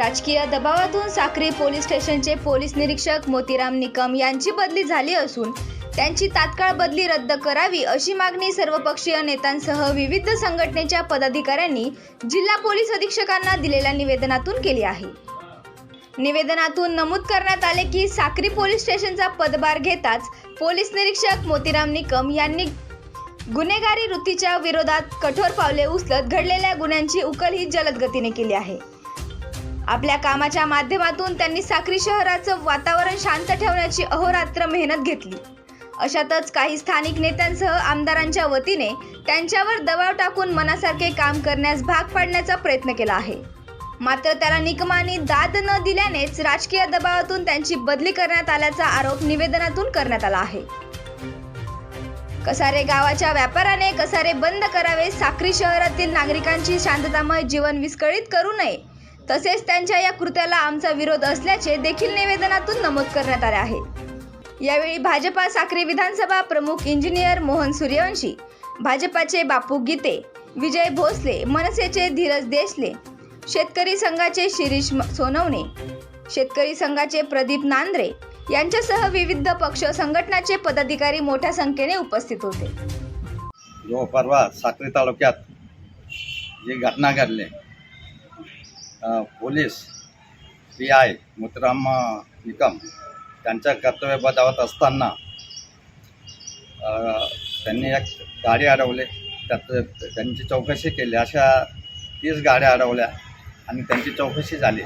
राजकीय दबावातून साक्री पोलीस स्टेशनचे पोलीस निरीक्षक मोतीराम निकम यांची बदली झाली असून त्यांची तात्काळ बदली रद्द करावी अशी मागणी सर्वपक्षीय नेत्यांसह विविध संघटनेच्या पदाधिकाऱ्यांनी जिल्हा पोलीस अधीक्षकांना दिलेल्या निवेदनातून केली आहे. निवेदनातून नमूद करण्यात आले की साक्री पोलीस स्टेशनचा पदभार घेताच पोलीस निरीक्षक मोतीराम निकम यांनी गुन्हेगारी वृत्तीच्या विरोधात कठोर पावले उचलत घडलेल्या गुन्ह्यांची उकल ही जलद गतीने केली आहे. आपल्या कामाच्या माध्यमातून त्यांनी साक्री शहराचं वातावरण शांत ठेवण्याची अहोरात्र मेहनत घेतली. अशातच काही स्थानिक नेत्यांसह आमदारांच्या वतीने त्यांच्यावर दबाव टाकून मनासारखे काम करण्यास भाग पाडण्याचा प्रयत्न केला आहे. मात्र त्याला निकमानी दाद न दिल्यानेच राजकीय दबावातून त्यांची बदली करण्यात आल्याचा आरोप निवेदनातून करण्यात आला आहे. कसारे गावाच्या व्यापाराने कसारे बंद करावे साक्री शहरातील नागरिकांची शांततामय जीवन विस्कळीत करू नये तसेच त्यांच्या या कृत्याला आमचा विरोध असल्याचे देखील निवेदनातून नमूद करण्यात आले आहे. यावेळी भाजपा साक्री विधानसभा प्रमुख इंजिनियर मोहन सूर्यवंशी भाजपाचे बापू गीते विजय भोसले मनसेचे धीरज देशले शेतकरी संघाचे शिरीष सोनवणे शेतकरी संघाचे प्रदीप नांद्रे यांच्यासह विविध पक्ष संघटनाचे पदाधिकारी मोठ्या संख्येने उपस्थित होते. जो परवा साक्री तालुक्यात जी घटना घडली police P I Motiram Nikam त्यांच्या कर्तव्य बजावत असताना त्यांनी एक गाडी अडवली. त्यात त्यांची चौकशी केली. अशा तीस गाड्या अडवल्या आणि त्यांची चौकशी झाली.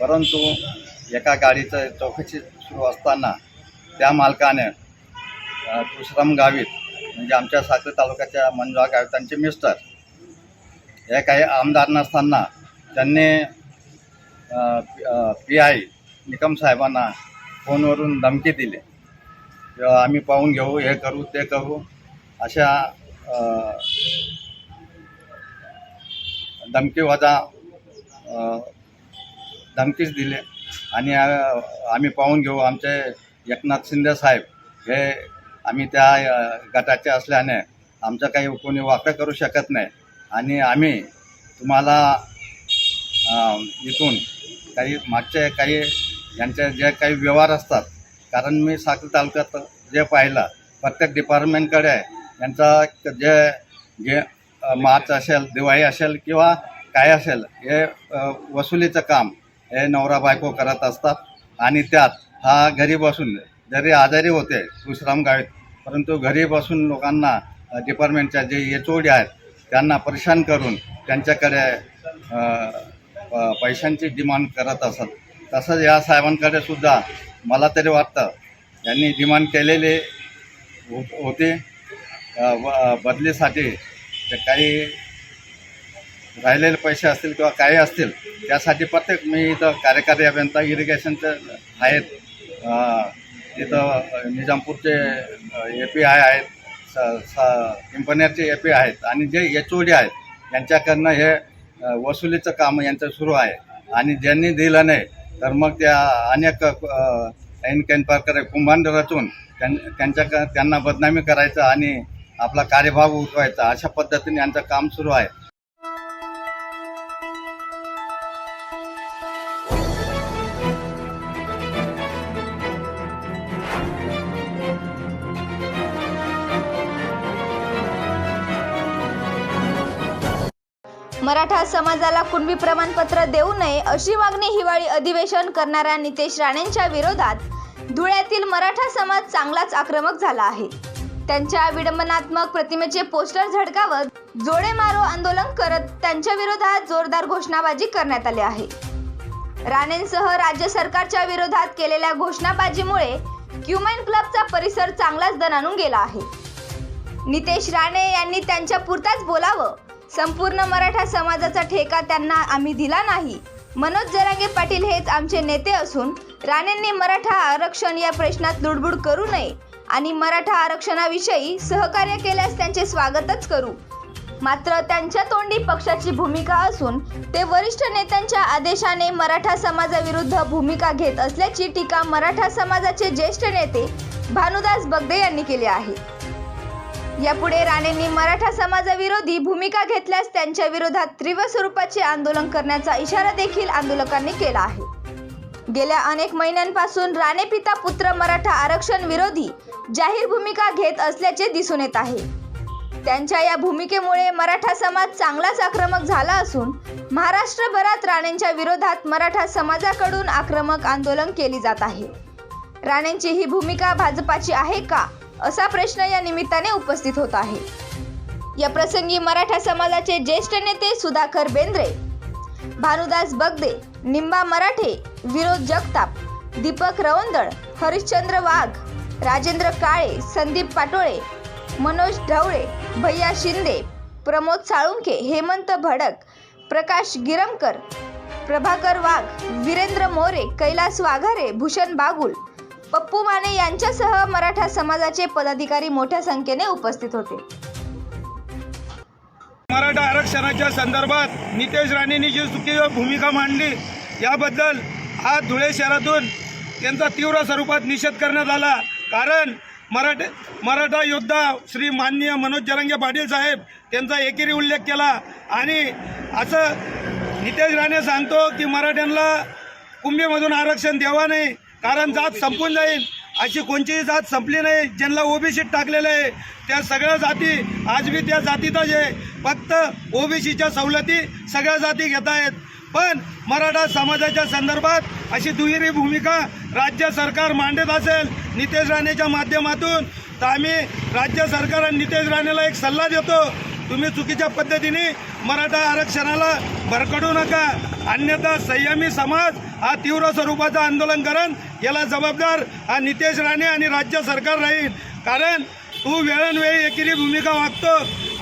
परंतु एका गाडीचं चौकशी सुरू असताना त्या मालकाने तुश्रम गावीत गावित म्हणजे आमच्या साखरे तालुक्याच्या मंजुळा गावितांचे मिस्टर हे काही आमदार नसताना त्यांनी पी आय निकम साहेबांना फोनवरून धमकी दिली. किंवा आम्ही पाहून घेऊ हे करू ते करू अशा अ, धमकीच दिले. आणि आम्ही पाहून घेऊ आमचे एकनाथ शिंदे साहेब हे आम्ही त्या गटाचे असल्याने आमचं काही कोणी वाकं करू शकत नाही. आणि आम्ही तुम्हाला इथून काही मागचे काही यांचे जे काही व्यवहार असतात कारण मी साखर तालुक्यात जे पाहिलं प्रत्येक डिपार्टमेंटकडे यांचा जे जे मार्च असेल दिवाळी असेल किंवा काय असेल हे वसुलीचं काम हे नवरा बायको करत असतात आणि त्यात हा घरी बसून जरी आजारी होते विश्राम गावीत परंतु घरी बसून लोकांना डिपार्टमेंटच्या जे एच ओ डी आहेत त्यांना परेशान करून त्यांच्याकडे पैशांची डिमांड करत असत. तसंच या साहेबांकडे सुद्धा मला तरी वाटतं यांनी डिमांड केलेली होते होती. व- बदलीसाठी ते काही राहिलेले पैसे असतील किंवा काही असतील त्यासाठी प्रत्येक मी इथं कार्यकारी अभियंता इरिगेशनचे आहेत. इथं निजामपूरचे ए पी आय आहेत स स पिंपनेरचे ए पी आहेत आणि जे एच ओ डी आहेत यांच्याकडनं हे वसुलीचं काम यांचं सुरू आहे. आणि ज्यांनी दिलं नाही तर मग त्या अनेक ऐन कैन प्रकारे कुंभांड रचून त्यां त्यांच्या त्यांना बदनामी करायचं आणि आपला कार्यभाग उठवायचा अशा पद्धतीने यांचं काम सुरू आहे. मराठा समाजाला कुणबी प्रमाणपत्र देऊ नये अशी मागणी हिवाळी अधिवेशन करणाऱ्या नितेश राणेंच्या विरोधात धुळ्यातील मराठा समाज चांगलाच आक्रमक झाला आहे. त्यांच्या विडंबनात्मक प्रतिमेचे पोस्टर झडकावत जोडे मारो आंदोलन करत त्यांच्या विरोधात जोरदार घोषणाबाजी करण्यात आली आहे. राणेंसह राज्य सरकारच्या विरोधात केलेल्या घोषणाबाजीमुळे क्युमेन क्लबचा परिसर चांगलाच दणानून गेला आहे. नितेश राणे यांनी त्यांच्या पुरताच बोलावं संपूर्ण मराठा समाजाचा ठेका त्यांना आम्ही दिला नाही. मनोज जरांगे पाटील हेच आमचे नेते असून राणेंनी मराठा आरक्षण या प्रश्नात लुडबुड करू नये आणि मराठा आरक्षणाविषयी सहकार्य केल्यास त्यांचे स्वागतच करू. मात्र त्यांच्या तोंडी पक्षाची भूमिका असून ते वरिष्ठ नेत्यांच्या आदेशाने मराठा समाजाविरुद्ध भूमिका घेत असल्याची टीका मराठा समाजाचे ज्येष्ठ नेते भानुदास बगदे यांनी केली आहे. यापुढे राणेंनी मराठा समाजाविरोधी भूमिका घेतल्यास त्यांच्या विरोधात तीव्र स्वरूपाचे आंदोलन करण्याचा इशारा देखील आंदोलकांनी केला आहे. गेल्या अनेक महिन्यांपासून राणे पिता पुत्र मराठा आरक्षण विरोधी जाहीर भूमिका घेत असल्याचे दिसून येत आहे. त्यांच्या या भूमिकेमुळे मराठा समाज चांगलाच आक्रमक झाला असून महाराष्ट्रभरात राणेंच्या विरोधात मराठा समाजाकडून आक्रमक आंदोलन केली जात आहे. राणेंची ही भूमिका भाजपाची आहे का? असा प्रश्न या निमित्ताने उपस्थित होत आहे. या प्रसंगी मराठा समाजाचे ज्येष्ठ नेते सुधाकर बेंद्रे भानुदास बगदे निंबा मराठे विरोध जगताप दीपक रवंदळ हरिश्चंद्र वाघ राजेंद्र काळे संदीप पाटोळे मनोज ढवळे भैया शिंदे प्रमोद साळुंके हेमंत भडक प्रकाश गिरमकर प्रभाकर वाघ वीरेंद्र मोरे कैलास वाघारे भूषण बागुल पप्पू माने यांच्यासह मराठा समाजाचे पदाधिकारी मोठ्या संख्येने उपस्थित होते. मराठा आरक्षणाच्या संदर्भात नितेश राणेंनी जी चुकीची भूमिका मांडली याबद्दल आज धुळे शहरातून त्यांचा तीव्र स्वरूपात निषेध करण्यात आला. कारण मराठे मराठा योद्धा श्री माननीय मनोज जरंगे पाटील साहेब त्यांचा एकेरी उल्लेख केला आणि असं नितेश राणे सांगतो की मराठ्यांना कुंभीमधून आरक्षण द्यावा नाही कारण जात संपून जाईल. अशी कोणतीही जात संपली नाही. ज्यांना ओबीसीत टाकलेलं आहे त्या सगळ्या जाती आज बी त्या जातीतच आहे. फक्त ओबीसीच्या सवलती सगळ्या जाती घेत आहेत. पण मराठा समाजाच्या संदर्भात अशी दुहेरी भूमिका राज्य सरकार मांडत असेल नितेश राणेच्या माध्यमातून तर आम्ही राज्य सरकार आणि नितेश राणेला एक सल्ला देतो. तुम्ही चुकीच्या पद्धतीने मराठा आरक्षणाला भरकडू नका. अन्यथा संयमी समाज हा तीव्र स्वरूपाचं आंदोलन करण याला जबाबदार हा नितेश राणे आणि राज्य सरकार राहील. कारण तू वेळोवेळी एकेरी भूमिका वागतो.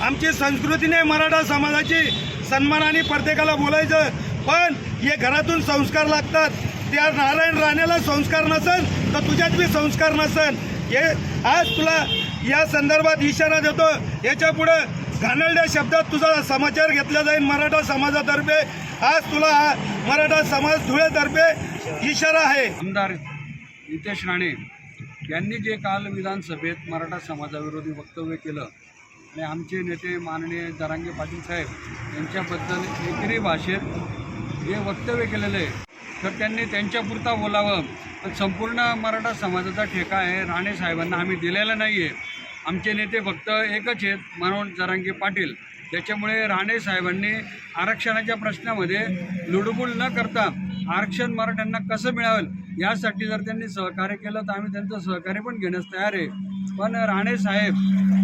आमची संस्कृतीने मराठा समाजाची सन्मानाने प्रत्येकाला बोलायचं. पण हे घरातून संस्कार लागतात. त्या नारायण राणेला संस्कार नसन तर तुझ्यात बी संस्कार नसन हे आज तुला या संदर्भात इशारा देतो. याच्या पुढं घाणेरड्या शब्दात तुझा समाचार घेतला जाईल मराठा समाजातर्फे. आज तुला हा मराठा समाज धुळेतर्फे इशारा आहे. आमदार नितेश राणे यांनी जे काल विधानसभेत मराठा समाजाविरोधी वक्तव्य केलं आणि आमचे नेते माननीय जरांगे पाटील साहेब यांच्याबद्दल एकरी भाषेत जे वक्तव्य केलेलं आहे तर त्यांनी त्यांच्यापुरता बोलावं. पण संपूर्ण मराठा समाजाचा ठेका आहे. राणे साहेबांना आम्ही दिलेला नाही आहे आमचे नेते फक्त एकच आहेत मनोहर जरांगे पाटील. त्याच्यामुळे राणे साहेबांनी आरक्षणाच्या प्रश्नामध्ये लुडबुल न करता आरक्षण मराठ्यांना कसं मिळावेल यासाठी जर त्यांनी सहकार्य केलं तर आम्ही त्यांचं सहकार्य पण घेण्यास तयार आहे. पण राणे साहेब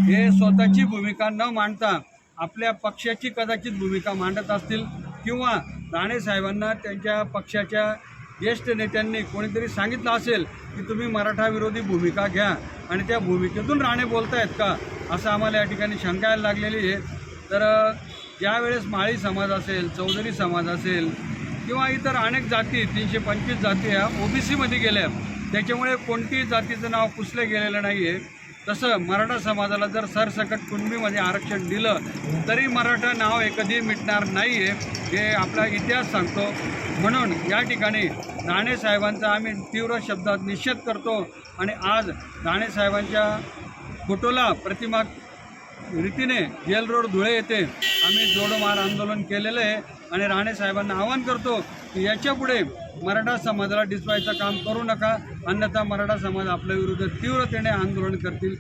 हे स्वतःची भूमिका न मांडता आपल्या पक्षाची कदाचित भूमिका मांडत असतील किंवा राणे साहेबांना त्यांच्या पक्षाच्या ज्येष्ठ नेत्यांनी कोणीतरी सांगितलं असेल की तुम्ही मराठा विरोधी भूमिका घ्या आणि त्या भूमिकेतून राणे बोलतायत का? असं आम्हाला या ठिकाणी शंका यायला लागलेली आहे. तर ज्यावेळेस माळी समाज असेल चौधरी समाज असेल किंवा इतर अनेक जाती तीनशे पंचवीस जाती ह्या ओबीसीमध्ये गेल्या त्याच्यामुळे कोणतीही जातीचं नाव पुसलं गेलेलं नाही आहे तसं मराठा समाजाला जर सरसकट कुणबीमध्ये आरक्षण दिलं तरी मराठा नाव हे कधी मिटणार नाही आहे हे आपला इतिहास सांगतो. म्हणून या ठिकाणी राणेसाहेबांचा आम्ही तीव्र शब्दात निषेध करतो आणि आज राणेसाहेबांच्या फोटोला प्रतिमा रीतीने जेल रोड धुळे येथे आम्ही जोडोमार आंदोलन केलेलं आहे आणि राणेसाहेबांना आवाहन करतो की याच्यापुढे मराठा समाजाला डिसवायचं काम करू नका अन्यथा मराठा समाज आपल्या विरुद्ध तीव्रतेने आंदोलन करतील.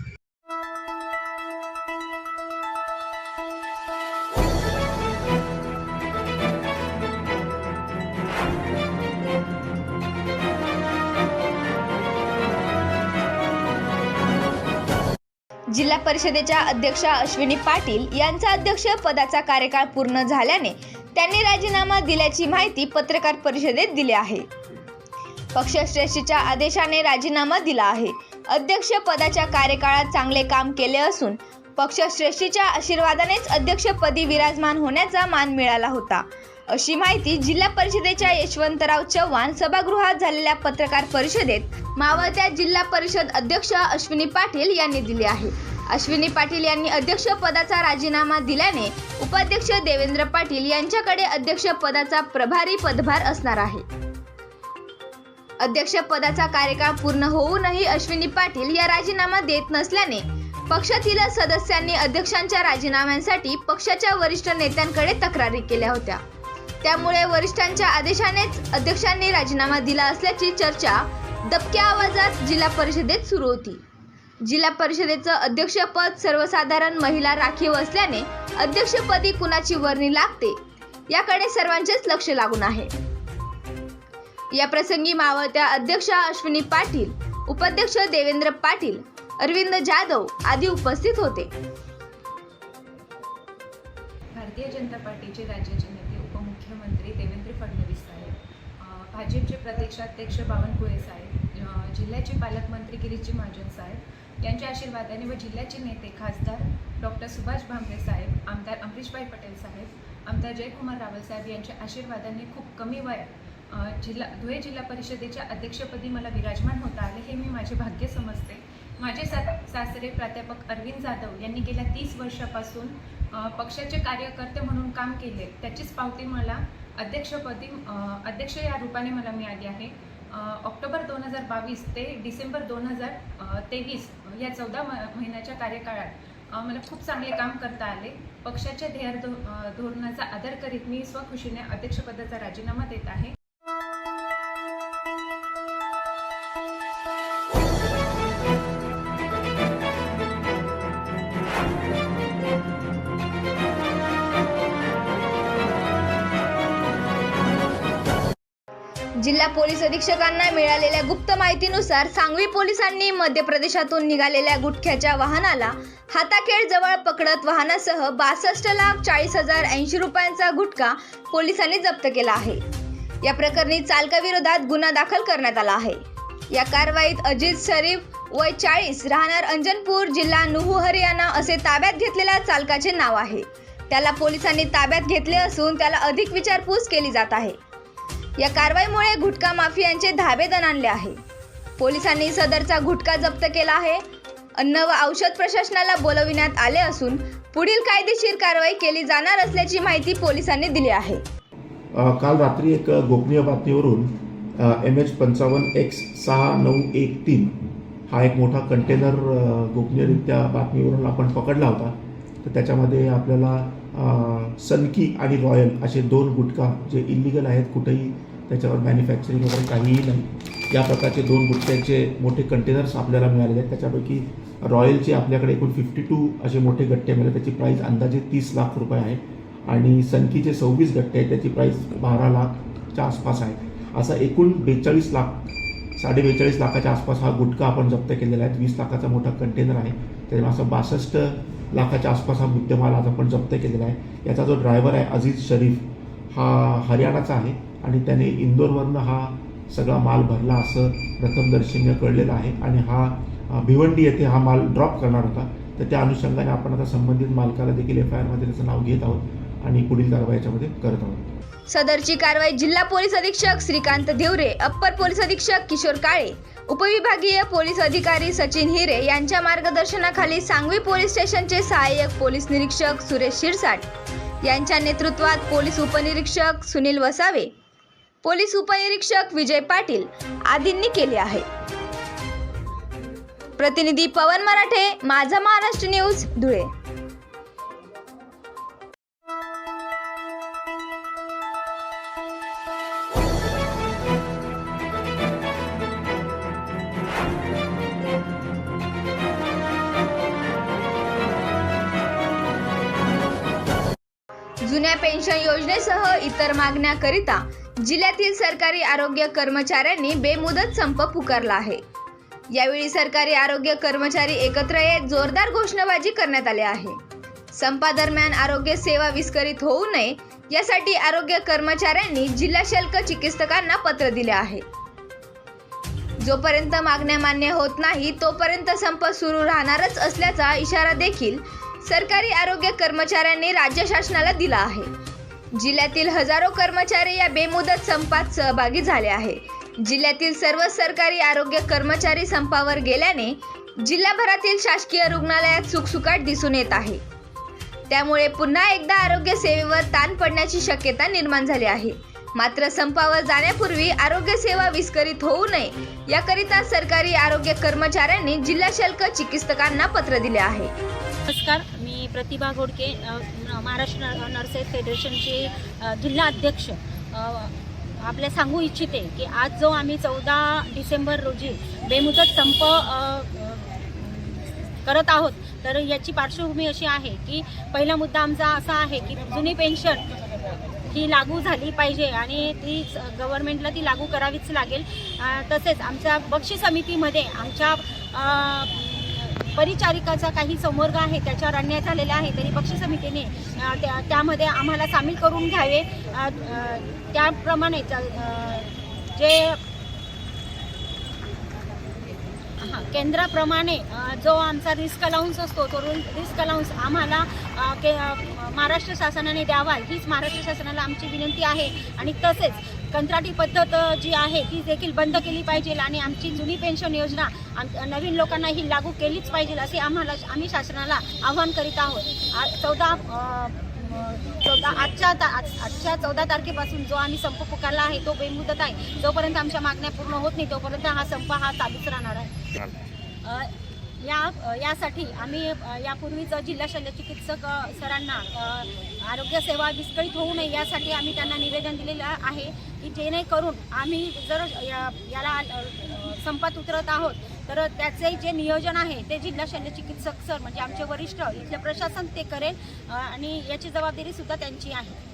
जिल्हा परिषदेच्या अध्यक्षा अश्विनी पाटील यांचा अध्यक्ष पदाचा कार्यकाळ पूर्ण झाल्याने त्यांनी राजीनामा दिल्याची माहिती पत्रकार परिषदेत दिली आहे. पक्षश्रेष्ठीच्या आदेशाने राजीनामा दिला आहे. अध्यक्ष पदाच्या कार्यकाळात चांगले काम केले असून पक्षश्रेष्ठीच्या आशीर्वादानेच अध्यक्षपदी विराजमान होण्याचा मान मिळाला होता. अशी माहिती जिल्हा परिषदेच्या यशवंतराव चव्हाण सभागृहात झालेल्या पत्रकार परिषदेत मावळत्या जिल्हा परिषद अध्यक्ष अश्विनी पाटील यांनी दिली आहे. अश्विनी पाटील यांनी अध्यक्ष पदाचा राजीनामा दिल्याने उपाध्यक्ष देवेंद्र पाटील यांच्याकडे अध्यक्ष पदाचा प्रभारी पदभार असणार आहे. अध्यक्ष पदाचा कार्यकाळ पूर्ण होऊनही अश्विनी पाटील या राजीनामा देत नसल्याने पक्षातील सदस्यांनी अध्यक्षांच्या राजीनाम्यांसाठी पक्षाच्या वरिष्ठ नेत्यांकडे तक्रारी केल्या होत्या. त्यामुळे वरिष्ठांच्या आदेशानेच अध्यक्षांनी राजीनामा दिला असल्याची चर्चा दबक्या आवाजात जिल्हा परिषदेत सुरू होती. जिल्हा परिषदेचं अध्यक्षपद सर्वसाधारण महिला राखीव असल्याने अध्यक्षपदी कुणाची वर्णी लागते याकडे सर्वांचेच लक्ष लागून आहे. या प्रसंगी मावळत्या अध्यक्षा अश्विनी पाटील उपाध्यक्ष देवेंद्र पाटील अरविंद जाधव आदी उपस्थित होते. भारतीय जनता पार्टीचे राज्याचे नेते उपमुख्यमंत्री देवेंद्र फडणवीस साहेब भाजपचे प्रदेशाध्यक्ष बावनकुळे साहेब जिल्ह्याचे पालकमंत्री गिरीजी महाजन साहेब यांच्या आशीर्वादाने व जिल्ह्याचे नेते खासदार डॉक्टर सुभाष भामरे साहेब आमदार अमरीशभाई पटेल साहेब आमदार जयकुमार रावल साहेब यांच्या आशीर्वादाने खूप कमी वयात जिल्हा धुळे जिल्हा परिषदेच्या अध्यक्षपदी मला विराजमान होता आले हे मी माझे भाग्य समजते. माझे सा सासरे प्राध्यापक अरविंद जाधव यांनी गेल्या तीस वर्षापासून पक्षाचे कार्यकर्ते म्हणून काम केले. त्याचीच पावती मला अध्यक्षपदी अध्यक्ष या रूपाने मला मिळाली आहे. ऑक्टोबर दोन हजार बावीस ते डिसेंबर दोन हजार तेवीस या चौदा म महिन्याच्या कार्यकाळात मला खूप चांगले काम करता आले. पक्षाच्या ध्येय धोरणाचा आदर करीत मी स्वखुशीने अध्यक्षपदाचा राजीनामा देत आहे. जिल्हा पोलीस अधीक्षकांना मिळालेल्या गुप्त माहितीनुसार सांगवी पोलिसांनी मध्य प्रदेशातून निघालेल्या गुटख्याच्या वाहनाला हाताखेळ जवळ पकडत वाहनासह बासष्ट लाख चाळीस हजार ऐंशी रुपयांचा गुटखा पोलिसांनी जप्त केला आहे. या प्रकरणी चालकाविरोधात गुन्हा दाखल करण्यात आला आहे. या कारवाईत अजित शरीफ वय चाळीस राहणार अंजनपूर जिल्हा नुहू हरियाणा असे ताब्यात घेतलेल्या चालकाचे नाव आहे. त्याला पोलिसांनी ताब्यात घेतले असून त्याला अधिक विचारपूस केली जात आहे. या कारवाईमुळे गुटखा माफियांचे धाबे दणाणले आहे. पोलिसांनी सदरचा गुटखा जप्त केला आहे. अन्न व औषध प्रशासनाला बोलविण्यात आले असून पुढील कायदेशीर कारवाई केली जाणार असल्याची माहिती पोलिसांनी दिली आहे. काल रात्री एक गोपनीय बातमीवरून एम एच पंचावन्न एक्स सहा नऊ एक तीन हा एक मोठा कंटेनर गोपनीयरित्या बातमीवरून आपण पकडला होता. तर त्याच्यामध्ये आपल्याला सनकी आणि रॉयल असे दोन गुटखा जे इलिगल आहेत कुठेही त्याच्यावर मॅन्युफॅक्चरिंग वगैरे काहीही नाही. या प्रकारचे दोन गुटख्यांचे मोठे कंटेनर्स आपल्याला मिळालेले आहेत. त्याच्यापैकी रॉयलचे आपल्याकडे एकूण फिफ्टी टू असे मोठे गट्टे मिळाले. त्याची प्राईस अंदाजे तीस लाख रुपये आहे. आणि सनकीचे सव्वीस गट्टे आहेत. त्याची प्राईस बारा लाखच्या आसपास आहे. असा एकूण बेचाळीस लाख साडे बेचाळीस लाखाच्या आसपास हा गुटखा आपण जप्त केलेला आहे. वीस लाखाचा मोठा कंटेनर आहे. त्याच्यामुळे असं बासष्ट लाखाच्या आसपास हा मुद्देमाल आज आपण जप्त केलेला आहे. याचा जो ड्रायव्हर आहे अजीज शरीफ हा हरियाणाचा आहे आणि त्याने इंदोरवरनं हा सगळा माल भरला असं प्रथमदर्शनीय कळलेलं आहे आणि हा भिवंडी येथे हा माल ड्रॉप करणार होता. तर त्या अनुषंगाने आपण आता संबंधित मालकाला देखील एफ आय आरमध्ये त्याचं नाव घेत आहोत आणि पुढील कारवाई याच्यामध्ये करत आहोत. सदरची कारवाई जिल्हा पोलीस अधीक्षक श्रीकांत देवरे अप्पर पोलीस अधीक्षक किशोर काळे उपविभागीय पोलीस अधिकारी सचिन हिरे यांच्या मार्गदर्शनाखाली सांगवी पोलीस स्टेशनचे सहाय्यक पोलीस निरीक्षक सुरेश शिरसाट. यांच्या नेतृत्वात पोलीस उपनिरीक्षक सुनील वसावे पोलीस उपनिरीक्षक विजय पाटील आदींनी केले आहे. प्रतिनिधी पवन मराठे माझा महाराष्ट्र न्यूज धुळे. पेन्शन योजनेसह इतर मागण्याकरिता जिल्ह्यातील सरकारी आरोग्य कर्मचाऱ्यांनी बेमुदत संप पुकारला आहे. यावेळी सरकारी आरोग्य कर्मचारी एकत्र येत जोरदार घोषणाबाजी करण्यात आली आहे. संपादरम्यान आरोग्य सेवा विस्कळीत होऊ नये यासाठी आरोग्य कर्मचाऱ्यांनी जिल्हा शुल्क चिकित्सकांना पत्र दिले आहे. जोपर्यंत मागण्या मान्य होत नाही तोपर्यंत संप सुरू राहणारच असल्याचा इशारा देखील सरकारी आरोग्य कर्मचाऱ्यांनी राज्य शासनाला दिला आहे. जिल्ह्यातील हजारो कर्मचारी या बेमुदत संपात सहभागी झाले आहे. जिल्ह्यातील सर्व सरकारी आरोग्य कर्मचारी संपावर गेल्याने जिल्हाभरातील शासकीय रुग्णालयात सुखसुकाट दिसून येत आहे. त्यामुळे पुन्हा एकदा आरोग्य सेवेवर ताण पडण्याची शक्यता निर्माण झाली आहे. मात्र संपावर जाण्यापूर्वी आरोग्य सेवा विस्कळीत होऊ नये याकरिता सरकारी आरोग्य कर्मचाऱ्यांनी जिल्हा शुल्क चिकित्सकांना पत्र दिले आहे. नमस्कार. प्रतिभा घोडके महाराष्ट्र नर्सेस फेडरेशनचे जिल्हा अध्यक्ष. आपल्या सांगू इच्छिते की आज जो आम्ही चौदा डिसेंबर रोजी बेमुदत संप करत आहोत तर याची पार्श्वभूमी अशी आहे की पहिला मुद्दा आमचा असा आहे की जुनी पेन्शन ही लागू झाली पाहिजे आणि ती गव्हर्नमेंटला ती लागू करावीच लागेल. तसेच आमच्या बक्षी समितीमध्ये आमच्या परिचारिकाचा काही संवर्ग आहे त्याच्यावर अन्याय झालेला आहे तरी पक्ष समितीने त्या त्यामध्ये आम्हाला सामील करून घ्यावे. त्याप्रमाणे जे हां केंद्राप्रमाणे जो आमचा रिस्क अलाउन्स असतो तो रिस्क अलाउन्स आम्हाला के महाराष्ट्र शासनाने द्यावा हीच महाराष्ट्र शासनाला आमची विनंती आहे. आणि तसेच कंत्राटी पद्धत जी आहे ती देखील बंद केली पाहिजे आणि आमची जुनी पेन्शन योजना आम नवीन लोकांना ही लागू केलीच पाहिजे असे आम्हाला आम्ही शासनाला आव्हान करीत आहोत. चौदा चौदा आजच्या ता आज- आजच्या चौदा तारखेपासून जो आम्ही संप पुकारला आहे तो बेमुदत आहे. जोपर्यंत आमच्या मागण्या पूर्ण होत नाही तोपर्यंत हा संप हा चालूच राहणार आहे. या यासाठी आम्ही यापूर्वीच जिल्हा शल्य चिकित्सक सरांना आरोग्यसेवा आरोग्य सेवा विस्कळीत होऊ नये यासाठी आम्ही त्यांना निवेदन दिलेलं आहे की जेणेकरून आम्ही जर या याला संपात उतरत आहोत तर त्याचे जे नियोजन आहे ते जिल्हा शल्य चिकित्सक सर म्हणजे आमचे वरिष्ठ इथले प्रशासन ते करेल आणि याची जबाबदारी सुद्धा त्यांची आहे.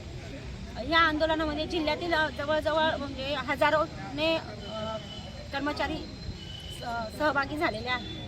या आंदोलनामध्ये जिल्ह्यातील जवळजवळ म्हणजे हजारोने कर्मचारी स- सहभागी झालेले आहेत.